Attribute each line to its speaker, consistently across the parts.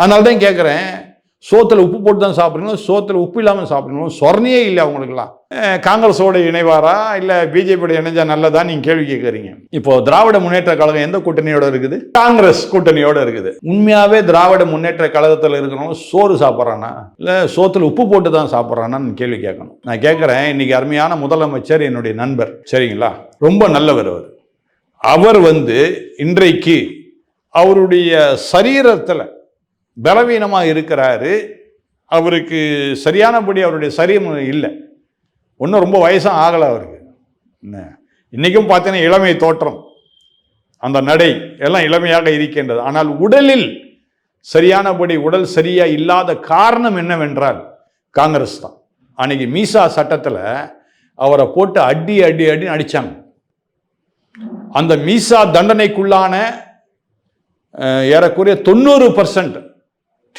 Speaker 1: அதனால தான் கேட்குறேன் சோத்தில் உப்பு போட்டு தான் சாப்பிடணும் சோத்தில் உப்பு இல்லாமல் சாப்பிடணும் சொரணியே இல்லை அவங்களுக்குலாம் காங்கிரஸோட இணைவாரா? இல்லை பிஜேபியோட இணைஞ்சா நல்லதா? நீங்கள் கேள்வி கேட்குறீங்க இப்போ திராவிட முன்னேற்ற கழகம் எந்த கூட்டணியோட இருக்குது? காங்கிரஸ் கூட்டணியோட இருக்குது. உண்மையாகவே திராவிட முன்னேற்ற கழகத்தில் இருக்கிறவங்க சோறு சாப்பிட்றானா? இல்லை சோத்தில் உப்பு போட்டு தான் சாப்பிட்றானான்னு கேள்வி கேட்கணும். நான் கேட்குறேன் இன்னைக்கு அருமையான முதலமைச்சர் என்னுடைய நண்பர் சரிங்களா? ரொம்ப நல்லவர் அவர். அவர் வந்து இன்றைக்கு அவருடைய சரீரத்தில் பலவீனமாக இருக்கிறாரு. அவருக்கு சரியானபடி அவருடைய சரீரம் இல்லை. ஒன்றும் ரொம்ப வயசும் ஆகலை அவருக்கு. என்ன? இன்றைக்கும் பார்த்தீங்கன்னா இளமை தோற்றம். அந்த நடை எல்லாம் இளமையாக இருக்கின்றது. ஆனால் உடலில் சரியானபடி உடல் சரியாக இல்லாத காரணம் என்னவென்றால் காங்கிரஸ் தான். அன்னைக்கு மீசா சட்டத்தில் அவரை போட்டு அடி அடி அடி அடித்தாங்க அந்த மீசா தண்டனைக்குள்ளான ஏறக்குறைய தொண்ணூறு பர்சன்ட்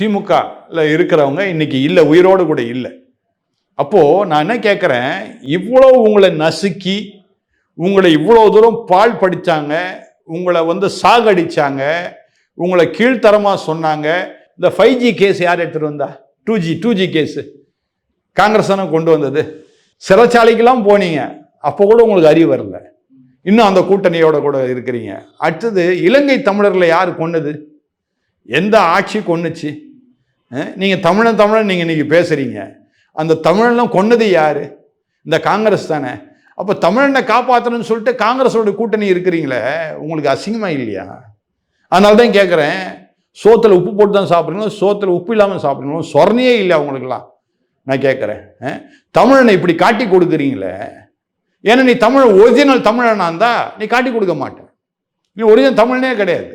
Speaker 1: திமுகவில் இருக்கிறவங்க இன்னைக்கு இல்லை உயிரோடு கூட இல்லை. அப்போது நான் என்ன கேட்குறேன் இவ்வளோ உங்களை நசுக்கி உங்களை இவ்வளோ தூரம் பால் படித்தாங்க உங்களை வந்து சாகடிச்சாங்க உங்களை கீழ்த்தரமாக சொன்னாங்க. இந்த ஃபைவ் ஜி கேஸ் யார் எடுத்துகிட்டு வந்தா? Two G two G case Congress தானே கொண்டு வந்தது. சிறைச்சாலைக்கெல்லாம் போனீங்க. அப்போ கூட உங்களுக்கு அறிவு வரல. இன்னும் அந்த கூட்டணியோட கூட இருக்கிறீங்க. அடுத்தது இலங்கை தமிழர்களை யார் கொன்னது? எந்த ஆட்சி கொன்னுச்சு? நீங்கள் தமிழன் தமிழன் நீங்கள் இன்றைக்கி பேசுகிறீங்க அந்த தமிழெல்லாம் கொன்னது யார்? இந்த காங்கிரஸ் தானே. அப்போ தமிழனை காப்பாற்றணும்னு சொல்லிட்டு காங்கிரஸோட கூட்டணி இருக்கிறீங்களே உங்களுக்கு அசிங்கமாக இல்லையா? அதனால தான் கேட்குறேன் சோத்தில் உப்பு போட்டு தான் சாப்பிடணும் சோத்தில் உப்பு இல்லாமல் சாப்பிடணும் சொரணையே இல்லை அவங்களுக்குலாம் நான் கேட்குறேன் தமிழனை இப்படி காட்டி கொடுக்குறீங்களே. ஏன்னா நீ தமிழ் ஒரிஜினல் தமிழனா இருந்தா நீ காட்டி கொடுக்க மாட்டேன் நீ ஒரிஜினல் தமிழனே கிடையாது.